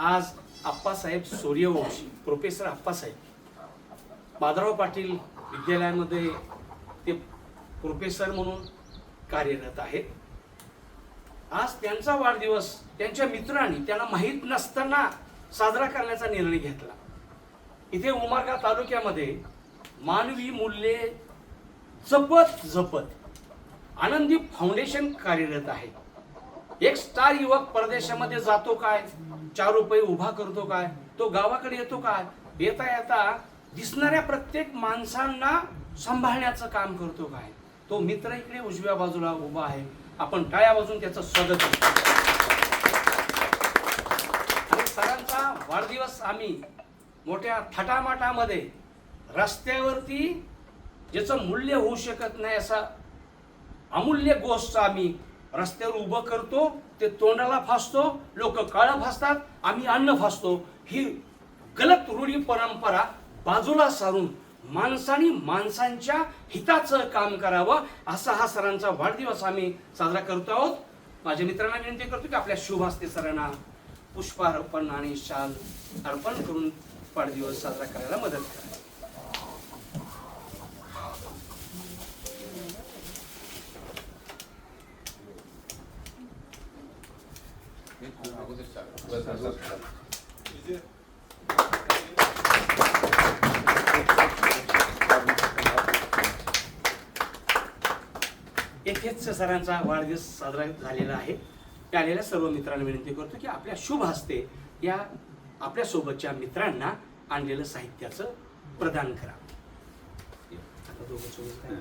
आज आप्पासाहेब सूर्यवंशी प्रोफेसर आप्पासाहेब. माधवराव पाटील विद्यालयामध्ये ते प्रोफेसर म्हणून कार्यरत आहेत. आज त्यांचा वाढदिवस त्यांच्या मित्रांनी त्यांना माहीत नसताना साजरा करण्याचा निर्णय घेतला. इथे उमरगा तालुक्यामध्ये मानवी मूल्ये जपत जपत आनंदी फाउंडेशन कार्यरत आहे. एक स्टार युवक परदेशामध्ये जातो काय? चार रुपये उभा करतो काय? तो गावाकडे येतो काय? येता येता दिसणाऱ्या प्रत्येक माणसांना सांभाळण्याचं काम करतो काय? तो मित्र इकडे उजव्या बाजूला उभा आहे. आपण टाळ्या बाजून त्याचं स्वागत करतो. आणि सरांचा वाढदिवस आम्ही मोठ्या थाटामाटामध्ये रस्त्यावरती ज्याचं मूल्य होऊ शकत नाही असा अमूल्य गोष्ट आम्ही रस्त्यावर उभं करतो. ते तोंडाला फासतो लोक काळं फासतात आम्ही अन्न फासतो. ही गलत रूढी परंपरा बाजूला सारून माणसाने माणसांच्या हिताचं काम करावं असा हा सरांचा वाढदिवस आम्ही साजरा करतो आहोत. माझ्या मित्रांना विनंती करतो की आपल्या शुभ हस्ते सरांना पुष्पार्पण आणि शाल अर्पण करून वाढदिवस साजरा करायला मदत करा. येथेच सरांचा वाढदिवस साजरा झालेला आहे. मी आलेल्या सर्व मित्रांना विनंती करतो की आपल्या शुभ हस्ते या आपल्या सोबतच्या मित्रांना आणलेलं साहित्याचं प्रदान करा. आता दोघं सोबत काय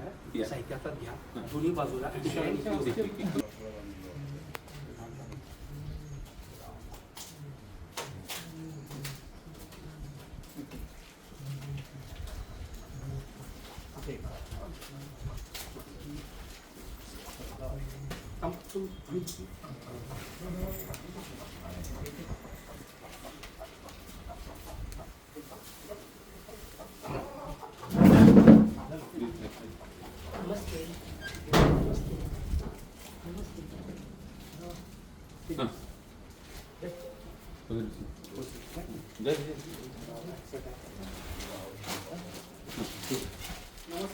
करा? या.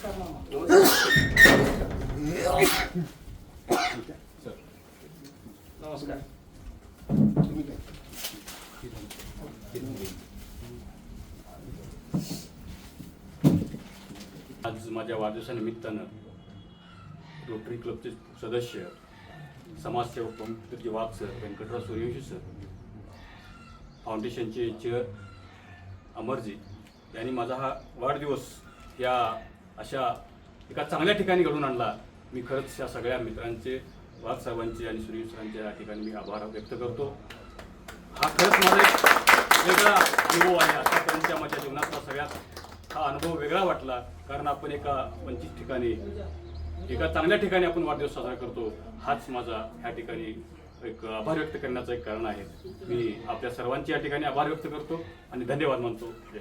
साहित्य नमस्कार. आज माझ्या वाढदिवसानिमित्तानं रोटरी क्लबचे सदस्य समाजसेवक पंकजी वाघ सर व्यंकटराव सूर्यवंशी सर फाउंडेशनचे चेअर अमरजी यांनी माझा हा वाढदिवस या अशा एका चांगल्या ठिकाणी घडून आणला. मी खरंच या सगळ्या मित्रांचे वादसाहेबांचे आणि सुनील सरांचे या ठिकाणी मी आभार व्यक्त करतो. हा खरंच माझा एक वेगळा अनुभव आहे. आतापर्यंतच्या माझ्या जीवनातला सगळ्यात हा अनुभव वेगळा वाटला. कारण आपण एका वंचित ठिकाणी एका चांगल्या ठिकाणी आपण वाढदिवस साजरा करतो. हाच माझा ह्या ठिकाणी एक आभार व्यक्त करण्याचं एक कारण आहे. मी आपल्या सर्वांचे या ठिकाणी आभार व्यक्त करतो आणि धन्यवाद मानतो. जय.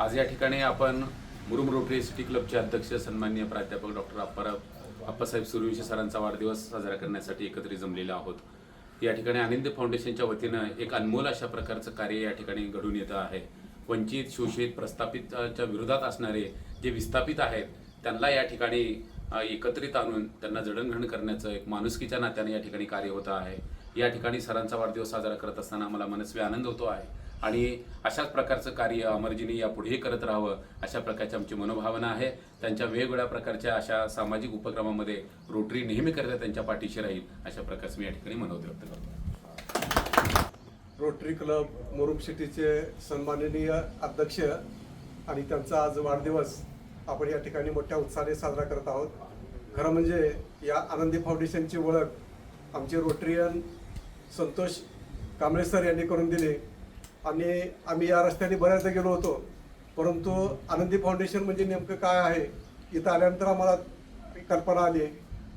आज या ठिकाणी आपण मुरुम रोटरी सिटी क्लबचे अध्यक्ष सन्माननीय प्राध्यापक डॉक्टर अप्पा अप्पासाहेब सूर्यवंशी सरांचा वाढदिवस साजरा करण्यासाठी एकत्रित जमलेलो आहोत. या ठिकाणी आनंद फाउंडेशनच्या वतीनं एक अनमोल अशा प्रकारचं कार्य या ठिकाणी घडून येतं आहे. वंचित शोषित प्रस्थापिताच्या विरोधात असणारे जे विस्थापित आहेत त्यांना या ठिकाणी एकत्रित आणून त्यांना जडणघडण करण्याचं एक माणुसकीच्या नात्याने या ठिकाणी कार्य होतं आहे. या ठिकाणी सरांचा वाढदिवस साजरा करत असताना मला मनस्वी आनंद होतो आहे. आणि अशाच प्रकारचं कार्य अमरजीने यापुढेही करत राहावं अशा प्रकारची आमची मनोभावना आहे. त्यांच्या वेगवेगळ्या प्रकारच्या अशा सामाजिक उपक्रमामध्ये रोटरी नेहमी करता त्यांच्या पाठीशी राहील अशा प्रकारचं मी या ठिकाणी मनोद व्यक्त करतो. रोटरी क्लब मुरुम सिटीचे सन्माननीय अध्यक्ष आणि त्यांचा आज वाढदिवस आपण या ठिकाणी मोठ्या उत्साहाने साजरा करत आहोत. खरं म्हणजे या आनंदी फाउंडेशनची ओळख आमचे रोटरियन संतोष कांबळे सर यांनी करून दिली. आणि आम्ही या रस्त्याने बऱ्याचदा गेलो होतो. परंतु आनंदी फाउंडेशन म्हणजे नेमकं काय आहे? इथं आल्यानंतर आम्हाला कल्पना आली.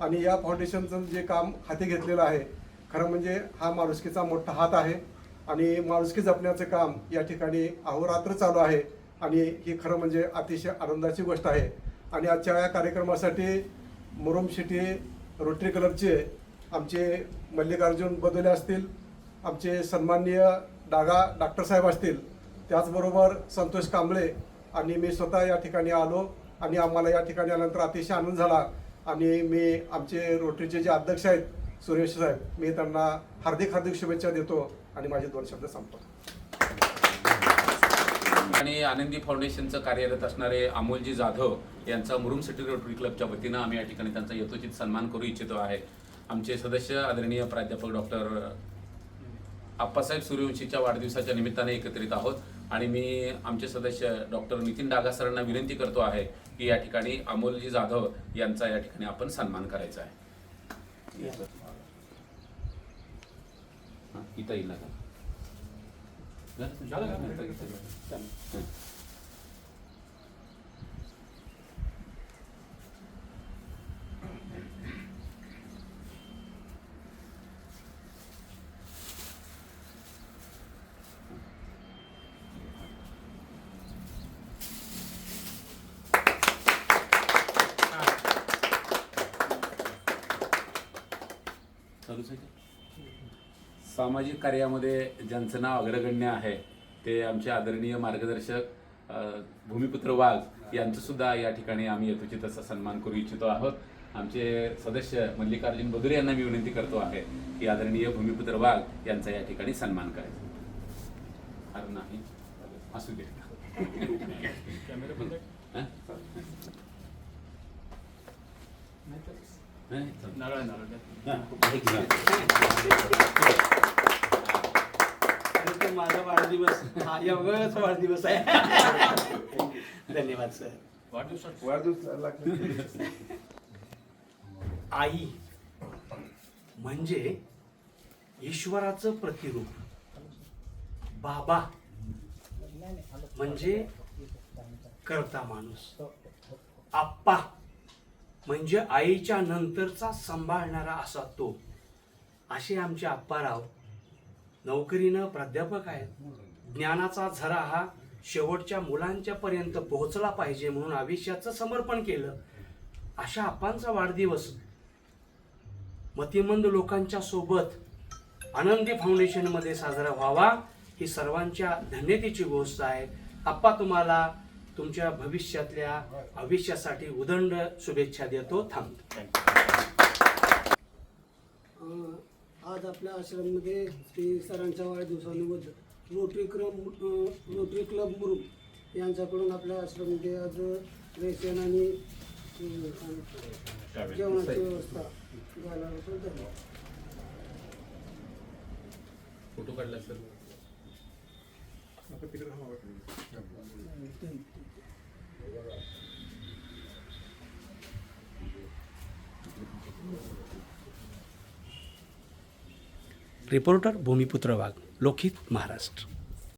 आणि या फाउंडेशनचं जे काम हाती घेतलेलं आहे खरं म्हणजे हा माणुसकीचा मोठा हात आहे. आणि माणुसकी जपण्याचं काम या ठिकाणी अहोरात्र चालू आहे. आणि ही खरं म्हणजे अतिशय आनंदाची गोष्ट आहे. आणि आजच्या या कार्यक्रमासाठी मुरुम सिटी रोटरी क्लबचे आमचे मल्लिकार्जुन बदोले असतील आमचे सन्माननीय डागा डॉक्टर साहेब असतील त्याचबरोबर संतोष कांबळे आणि मी स्वतः या ठिकाणी आलो आणि आम्हाला या ठिकाणी आल्यानंतर अतिशय आनंद झाला. आणि मी आमचे रोटरीचे जे अध्यक्ष आहेत सुरेश साहेब मी त्यांना हार्दिक हार्दिक शुभेच्छा देतो आणि माझे दोन शब्द संपतो आणि आनंदी फाउंडेशनचं कार्यरत असणारे अमोलजी जाधव यांचा मुरुम सिटी रोटरी क्लबच्या वतीनं आम्ही या ठिकाणी त्यांचा यथोचित सन्मान करू इच्छितो आहे. आमचे सदस्य आदरणीय प्राध्यापक डॉक्टर आप्पासाहेब सूर्यवंशीच्या वाढदिवसाच्या निमित्ताने एकत्रित आहोत. आणि मी आमचे सदस्य डॉक्टर नितीन डागा सरांना विनंती करतो आहे की या ठिकाणी अमोलजी जाधव यांचा या ठिकाणी आपण सन्मान करायचा आहे. हा, इथं येईल सामाजिक कार्यामध्ये ज्यांचं नाव अग्रगण्य आहे ते आमचे आदरणीय मार्गदर्शक भूमिपुत्र वाघ यांचं सुद्धा या ठिकाणी आम्ही यथोचित असा सन्मान करू इच्छितो आहोत. आमचे सदस्य मल्लिकार्जुन बदुरे यांना मी विनंती करतो आहे की आदरणीय भूमिपुत्र वाघ यांचा या ठिकाणी सन्मान करायचा. अरे नाही. असू दे. हं? नारळ नारळ. माझा वाढदिवस. हा योगाचा वाढदिवस आहे. धन्यवाद सर. वाढदिवसात आई म्हणजे ईश्वराचं प्रतिरूप. बाबा म्हणजे करता माणूस. आप्पा म्हणजे आईच्या नंतरचा सांभाळणारा असा तो. असे आमचे आप्पाराव नोकरीनं प्राध्यापक आहेत. ज्ञानाचा झरा हा शेवटच्या मुलांच्या पर्यंत पोहोचला पाहिजे म्हणून आयुष्याचं समर्पण केलं. अशा आप्पांचा वाढदिवस मतिमंद लोकांच्या सोबत आनंदी फाउंडेशनमध्ये साजरा व्हावा ही सर्वांच्या धन्यतेची गोष्ट आहे. आप्पा तुम्हाला तुमच्या भविष्यातल्या आयुष्यासाठी उदंड शुभेच्छा देतो. थांबतो आज आपल्या आश्रममध्ये श्री सरांच्या वाढदिवसानिमित्त रोटरी क्लब रोटरी क्लब मुरुम यांच्याकडून आपल्या आश्रममध्ये आज रेशन आणि जेवणाची व्यवस्था झाल्याबद्दल धन्यवाद. फोटो काढला सर रिपोर्टर भूमिपुत्र वाघ लोखित महाराष्ट्र